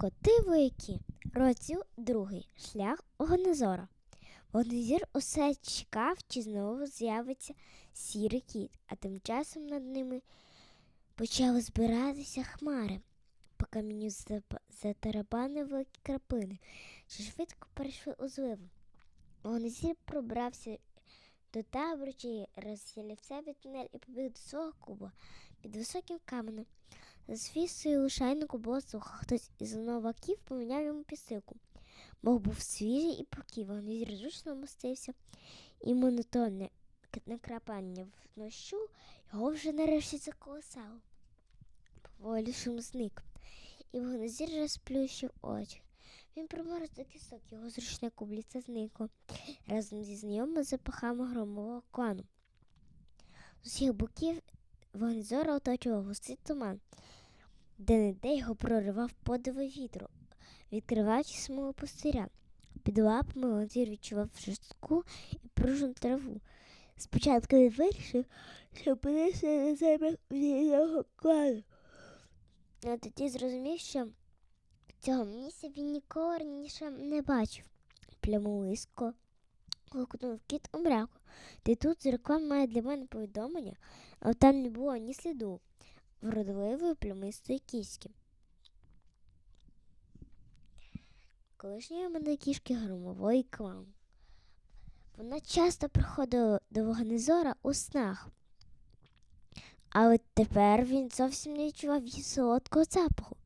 Коти вояки. Розділ другий. Шлях Огонезора. Вогнезір усе чекав, чи знову з'явиться сірий кіт, а тим часом над ними почали збиратися хмари. По затарабанили великі крапини, що швидко перейшли у зливу. Вогнезір пробрався до табору, чи розсілів себе тунель і побіг до свого куба під високим каменем. За свісою лишайнику було сухо. Хтось із новаків поміняв йому пісилку. Бог був свіжий і поківаний, зручно мостився, і монотонне накрапання в нощу його вже нарешті заколосало. Поволі шум зник, і вогнезір розплющив очі. Він промерз до кісток, його зручне кубліце зникло разом зі знайомими запахами громового клану. З усіх боків вогнезора оточував густий туман, де не де його проривав подиви вітру, відкриваючи смугу пустиря. Під лапами вампір відчував жорстку і пружну траву. Спочатку він вирішив, що опинився на землях вільного клану. А тоді зрозумів, що цього місця він ніколи раніше не бачив. Плямолиско гукнув кіт у мраку. Ти тут зеркал має для мене повідомлення, але там не було ні сліду вродливої плямистої кіськи. Колишньої мене кішки громової клан. Вона часто приходила до вогнезора у снах, але тепер він зовсім не відчував її солодкого запаху.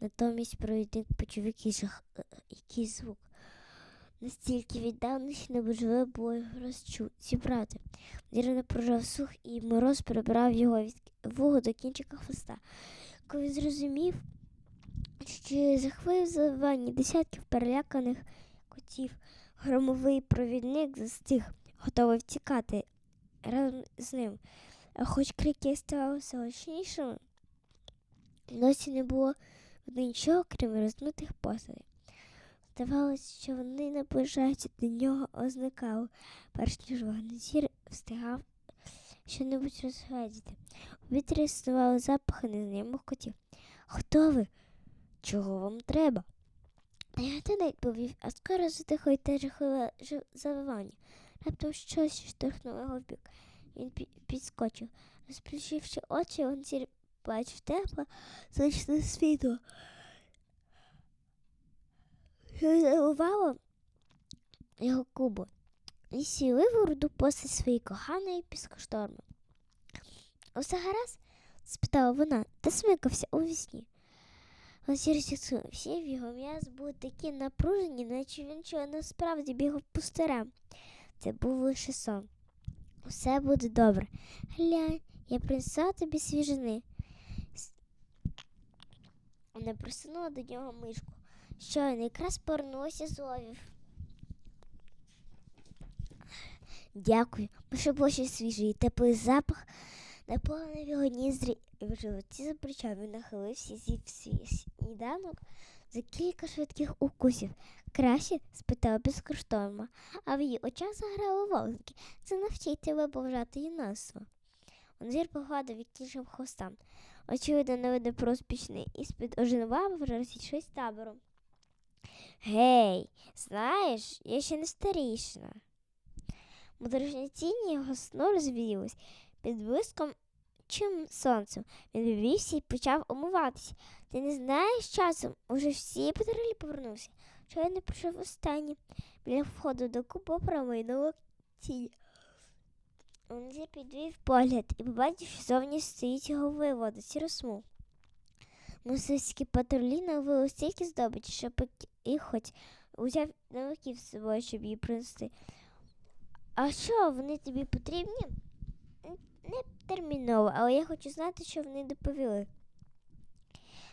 Натомість провідник почув якийсь, жах- е, якийсь звук. Настільки віддавно, що неможливо було його розчу... зібрати. Діра напружав сух і мороз прибрав його від вугу до кінчика хвоста. Коли зрозумів, що захвив завивання десятків переляканих котів, громовий провідник застиг, готовий втікати разом з ним. Хоч крики ставалися гучнішими, досі не було нічого, крім розмитих посадів. Здавалося, що вони наближаються до нього, а перш ніж вогнезір встигав що-небудь розглядіти. У вітрі існували запахи незнайомих котів. Хто ви? Чого вам треба? Те не відповів, а скоро затихло те жахливе завивання. Раптом щось штовхнуло його в бік. Він підскочив. Розплющивши очі, вогнезір бачив тепло, сонячне світло. Його кубу. І сілив у руду постать своєї коханої піскошторми. Усе гаразд? спитала вона та смикався у вісні. Всі в його м'яз були такі напружені, наче він чого насправді бігав пустирем. Це був лише сон. Усе буде добре. Глянь, я принесла тобі свіжини. Вона присунула до нього мишку. Щойно якраз повернулася з ловів. Дякую. Може було свіжий теплий запах наповнив його ніздрі і в животі запричав. Він нахилився зі свій сніданок за кілька швидких укусів. Краще? спитала безкоштовно, а в її очах заграли вогники. Це навчить тебе поважати юнацтво. Онзір погладив відкішим хвостам. Очевидно, не видно про успішний іспит оженував, вже розійшлись табором. Гей, знаєш, я ще не старішина. Моторошні тіні його сну розвіялись під блиском чим сонцем. Він вивівся і почав умиватися. Ти не знаєш часом, уже всі патрулі повернувся. Чого я не прийшов останній. Біля входу до купу проминуло тінь. Він підвів погляд і побачив, що зовні стоїть його вивода сіросмуг. Мусульські патрулі навели стільки здобичі, що пик- і хоч узяв новиків з собою, щоб її принести. А що, вони тобі потрібні? Не терміново, але я хочу знати, що вони доповіли.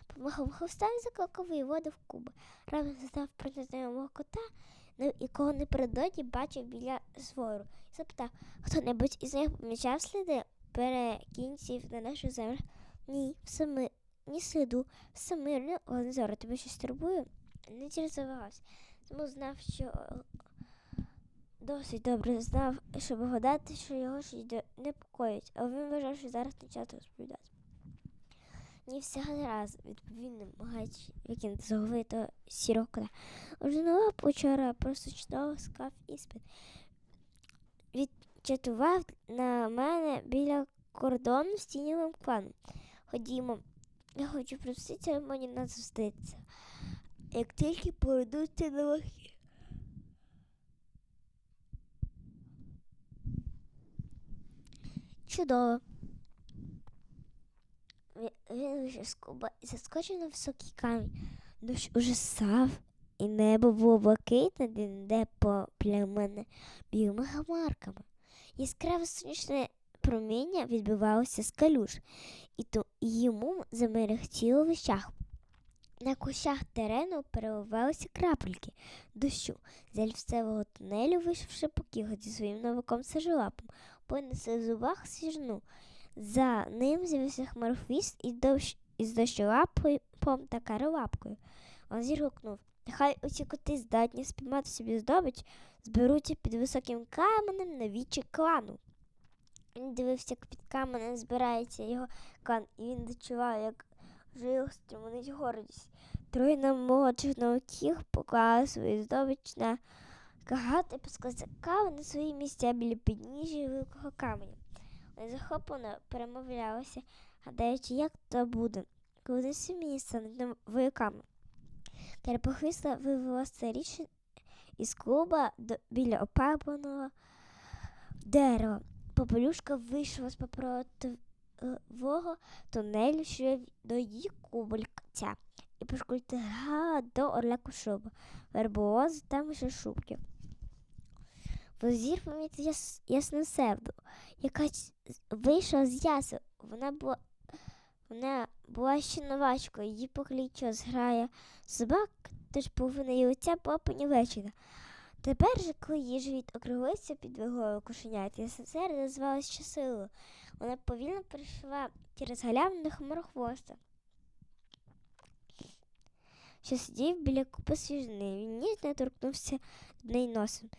Помахав хвостом і закликав воєводу в куби. Раптом застав про незнайомого кота, на- якого напередодні бачив біля звору. І запитав, хто-небудь із них помічав сліди перекінців на наших землях? Ні, все ми, ні сліду, все мирно, Ланзора, тебе щось турбує? Не тільки завагався. Тому знав, що досить добре знав, щоб гадати, що його щось непокоїть, але він вважав, що зараз час розповідати. ні все гаразд, відповів намагаючи викинути з голови того сірого кота. Просто чудово склав іспит. Відчатував на мене біля кордону з тіньовим кланом. Ходімо, я хочу провести церемонію на зустрітися. Як тільки повернуться на вахі. Чудово. Він і заскочив на високий камінь. Дощ уже сав, і небо було блакитне, де де поплямлене білими хмарками. Яскраве сонячне проміння відбивалося з калюш, і, то, йому замерехтіло в очах. На кущах терену переливалися крапельки дощу. З ельфсевого тунелю вийшов шепокіг зі своїм новиком сажолапом, понесли в зубах свіжну. За ним з'явився хмарохвіст із, дощ, із дощолапом та каролапкою. Він зіргукнув. Нехай усі коти здатні спіймати собі здобич, зберуться під високим каменем на вічі клану. Він дивився, як під каменем збирається його клан, і він відчував, як в жилах струмонить гордість. Троє молодших новиків поклали свою здобич на кагат і на свої місця біля підніжжя великого каменя. Вони захоплено перемовлялися, гадаючи, як то буде, коли самі стануть вояками. Терпохвіста вивела старіше із клуба до, біля опалюваного дерева. Попелюшка вийшла з попротивого тунелю, що до її кубельця, і пошкультила до орля кушоба, верболози та шубки. Возір помітив яс, ясносерду, яка вийшла з ясу. Вона була, вона була ще новачкою, її поклічила зграя собак, тож половина її лиця була понівечена. Тепер же, коли її живіт округлився під вагою кошенят, ясносерда звалась щасливо. Вона повільно прийшла через галявину хмарохвоста, що сидів біля купи свіжини. Він ніжно торкнувся до неї носом.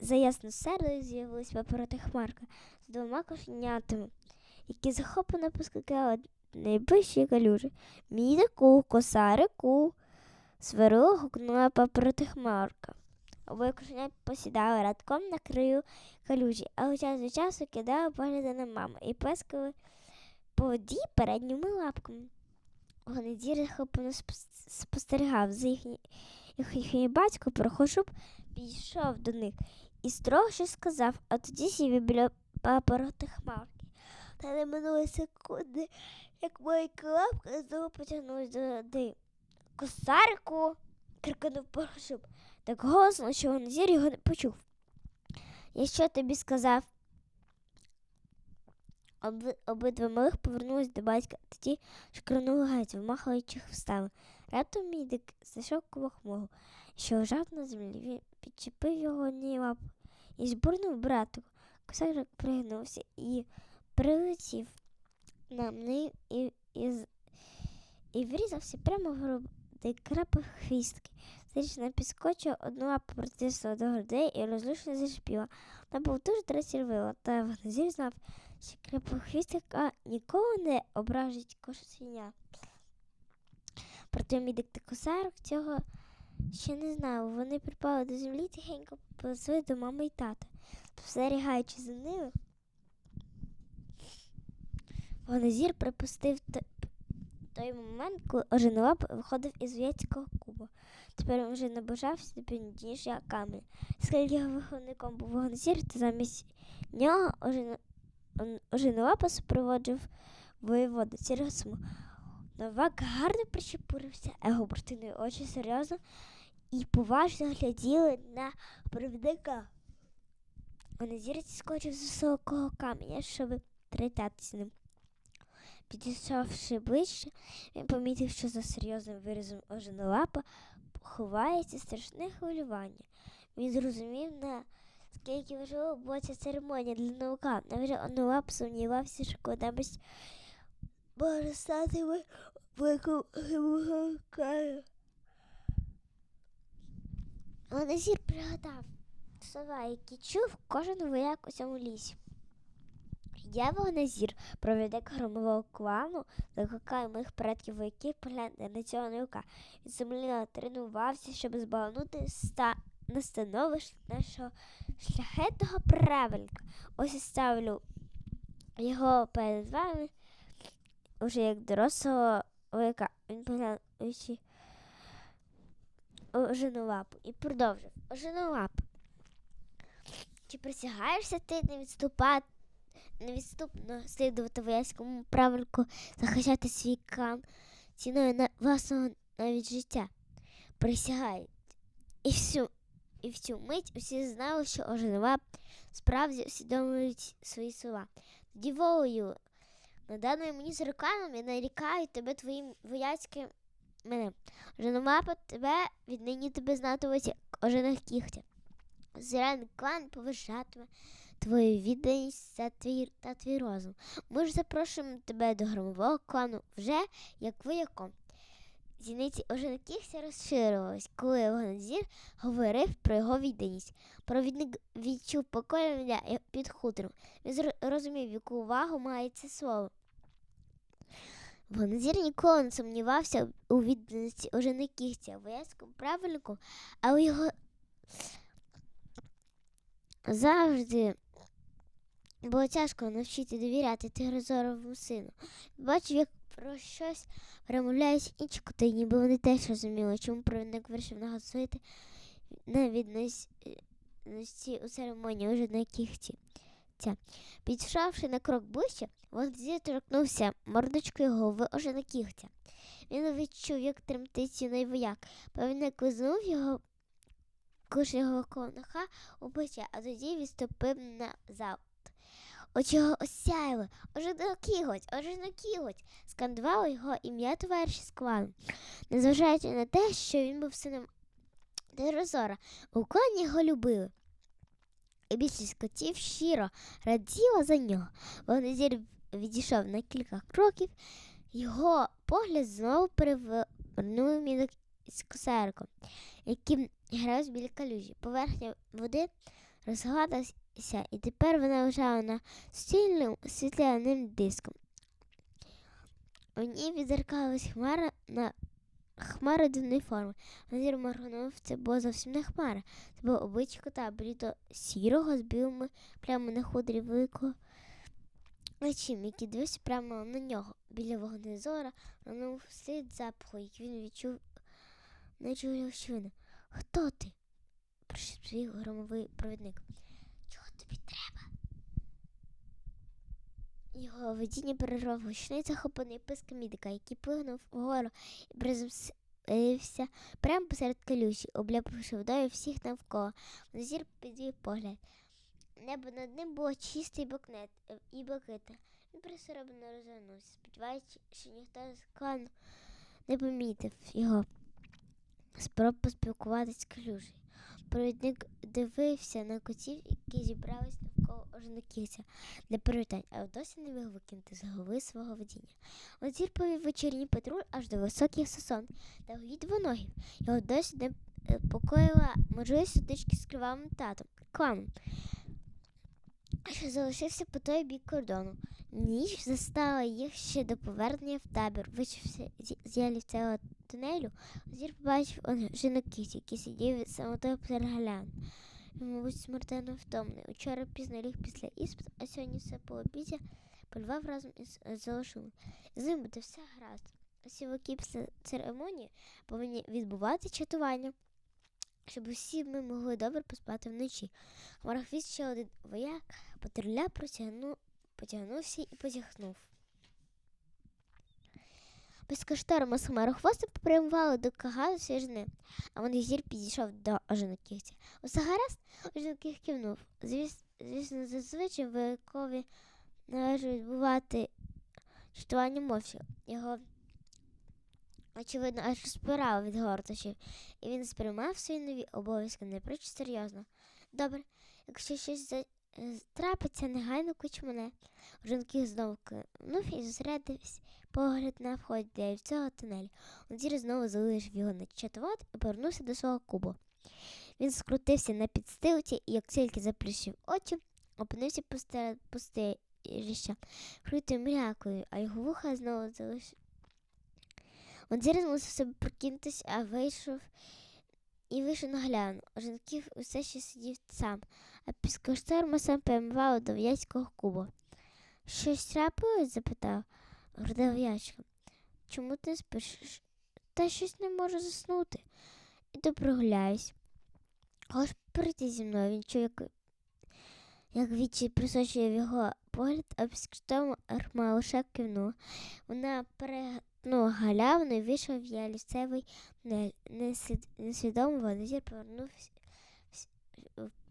За ясно сердою з'явилась папороти хмарка з двома кошенятами, які захоплено поскакали до найближчої калюжі. Мідаку, косарику, сварило гукнула папороти хмарка. Обоє кошенят посідали радком на краю калюжі, але час від часу кидали погляди на маму і плескали по воді передніми лапками. Захоплено спостерігав за їхній їхній батько прохожуб підійшов до них і строго щось сказав, а тоді сів біля папороти хмарки. Та не минули секунди, як маленька лапка знову потягнулась до води. Косарку. крикнув Поршуб. Так голосно, що Гонзір його не почув. Я що тобі сказав? Оби, обидва малих повернулись до батька, тоді шкрнули геть, вимахуючи хвостами. Раптом мідик зайшов коло що лежав на землі. Він підчепив його однією лапою і збурнув брату. Косарик пригнувся і прилетів на неї і, і, і врізався прямо в груди крапив хвістки. Стрічна підскочила одну лапу притисла до грудей і розлючно зашипіла. Вона був дуже трасірвила, та Ванзір знав, що крапохвістика ніколи не ображить кошеня. Проте мідик та косарок цього ще не знав. Вони припали до землі тихенько полетіли до мами і тата. Спостерігаючи за ними, Гонозір припустив той момент, коли Ожинолап виходив із в'ятського куба. Тепер він вже наближався до північнішого каменя. Скільки його виховником був Гонозір, то замість нього Ожино- Ожинолапа супроводжив воєвода Сіросму. Новак гарно причепурився, а його братини очі серйозно і поважно гляділи на провідника. Гонозір скочив з високого каменя, щоб третатися з ним. Підійшовши ближче, він помітив, що за серйозним виразом ожинолапа ховається страшне хвилювання. Він зрозумів, наскільки важливо була ця церемонія для наука. Навіть Онолап сумнівався, що коли-небудь може стати великим геологою. Онезір пригадав слова, які чув кожен вояк у цьому лісі. Я вогнезір, провідник громового клану, закликаю моїх предків вояків поглянути на цього наука. Він сумлінно тренувався, щоб збагнути ста... на становище нашого шляхетного правильника. Ось і ставлю його перед вами, уже як дорослого вояка. Він поглянув очі лапу і продовжив. Ожену лапу. Чи присягаєшся ти не відступати, невідступно слідувати вояцькому правильку, захищати свій клан ціною на власного навіть життя? Присягають. І всю, і в цю мить усі знали, що оженова справді усвідомлюють свої слова. Тоді волею, наданою мені з руками, я нарікаю тебе твоїм вояцьким мене. Оженомапа тебе віднині тебе знатимуть як ожених кігтя. Зелений клан поважатиме твою відданість та твій, та твій розум. Ми ж запрошуємо тебе до громового клану вже як вояком. Зіниці оженківся розширювались, коли Вогнадзір говорив про його відданість. Провідник відчув покоління під хутором. Він розумів, яку увагу має це слово. Вогнадзір ніколи не сумнівався у відданості ожениківця, вояцькому правильнику, але його завжди було тяжко навчити довіряти Тигрозоровому сину. Бачив, як про щось перемовляють інші коти, ніби вони теж розуміли, чому провідник вирішив наголосити на відності у церемонії уже на кіхті. Підшавши на крок ближче, Вогнзір торкнувся мордочкою голови уже на кігтя. Він відчув, як тремтить юний вояк. Провідник лизнув його кушного конаха у плече, а тоді відступив назад. Очі його осяяли, оже на кіготь, скандувало його ім'я товариші з. Незважаючи на те, що він був сином Дерозора, у клані його любили. І більшість котів щиро раділа за нього. Вогнезір відійшов на кілька кроків, його погляд знову перевернув між косариком, яким грав біля калюжі. Поверхня води розгладалася, і тепер вона лежала на стільним світляним диском. У ній відзеркалась хмара на хмара дивної форми. Назір моргнув, це було зовсім не хмара. Це було обличчя кота, блідо сірого з білими прямо на худрі великого очим, який дивився прямо на нього. Біля вогнезора ранув слід запаху, який він відчув нечув щвину. Хто ти? прошепів громовий провідник. Тобі треба? Його видіння перервав гучний захоплений писк мідика, який плигнув вгору і приземлився прямо посеред калюші, обляпавши водою всіх навколо. Назір підвів погляд. Небо над ним було чисте і бокнет і блаките. Він присоромно розвернувся, сподіваючись, що ніхто з клану не помітив його. Спроб поспілкуватись з калюжею. Провідник дивився на котів, які зібрались навколо оженоківця для привітань, але досі не міг викинути з голови свого водіння. Вазір повів вечірній патруль аж до високих сосон та голі двоногів. Його досі не е, покоїла можливість сутички з кривавим татом, кланом, залишився по той бік кордону. Ніч застала їх ще до повернення в табір. Вичився з ялівцевого тунелю, Зір побачив жінокість, який сидів від самотою переглян. Мабуть, смертельно втомлений. Учора пізно ліг після іспиту, а сьогодні все по обіді полював разом із Золошуми. З ним буде все гаразд. Сіваки після церемонії повинні відбувати чатування, щоб усі ми могли добре поспати вночі. Хмарохвіст ще один вояк патруля протягнув, потягнувся і позіхнув. Безкоштовно з хмарохвостом попрямували до Кагану свіжини, а Монгізір підійшов до оженоківця. Усе гаразд, оженоків кивнув. Звіс, звісно, зазвичай воякові належить відбувати читування мовча. Його, очевидно, аж розпирало від гордощів, і він сприймав свої нові обов'язки непроч серйозно. Добре, якщо щось трапиться, негайно клич мене. Оженків знову кивнув і зосередився погляд на вході для цього тунелю. Надір знову залишив його на чатувати і повернувся до свого кубу. Він скрутився на підстилці і, як тільки заплющив очі, опинився посеред пустелі ріща, мрякою, а його вуха знову залиш. Вадзір змусив себе прокинутися, а вийшов і вийшов на гляну. Жінків усе ще сидів сам, а після шторма сам перемивав до в'язького кубу. Щось трапилось? запитав гордов'ячка. Чому ти спиш? Та щось не можу заснути. Іду прогуляюсь. Хочеш прийти зі мною? Він чує, як, як вічі присочує в його погляд, а після Арма лише кивнула. Вона перегнула галявину і вийшов не- несвід- несвідомий водозір, повернувся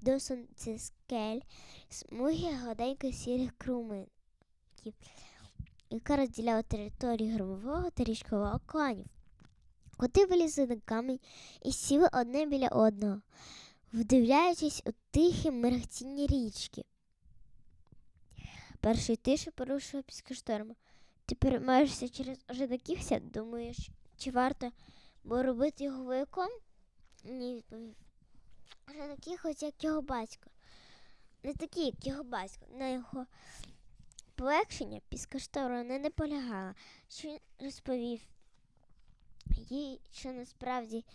до сонця скель, смуги гладенько сірих круминків, яка розділяла територію громового та річкового кланів. Коти вилізли на камінь і сіли одне біля одного, вдивляючись у тихе мерехтіння річки. Перший тишу порушив після шторму. Ти переймаєшся через ожидаківся, думаєш, чи варто було робити його вояком? Ні, відповів. Ожидакіхось, як його батько. Не такий, як його батько. На його полегшення після шторму не, не полягала, що він розповів їй, що насправді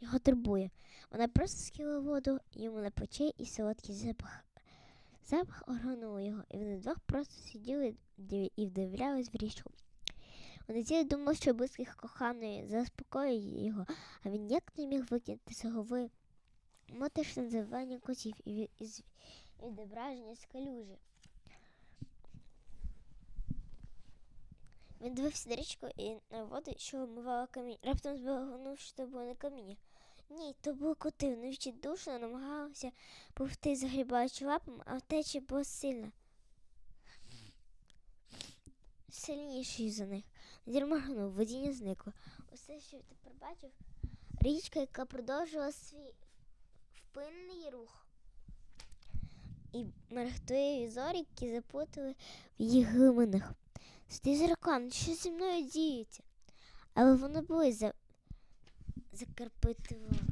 його турбує. Вона просто скинула воду йому на плече і солодкий запах. Запах огорнув його, і вони двох просто сиділи і вдивлялись в річку. Вони ті думали, що близьких коханої заспокоює його, а він ніяк не міг викинути з голови мотишне називання котів і із відображення з. Він дивився на річку і на воду, що омивала камінь. Раптом збагнув, що це було не каміння. Ні, то були коти. Вони відчайдушно намагалися повти, загрібаючи лапами, а втеча була сильна. Сильнішою за них. Надір моргнув, видіння зникло. Усе, що тепер бачив, річка, яка продовжувала свій впинний рух. І мерехтливі зорі, які запутали в їх глибинах. Стій зеркан, що зі мною діється? Але вони були за... закарпитували.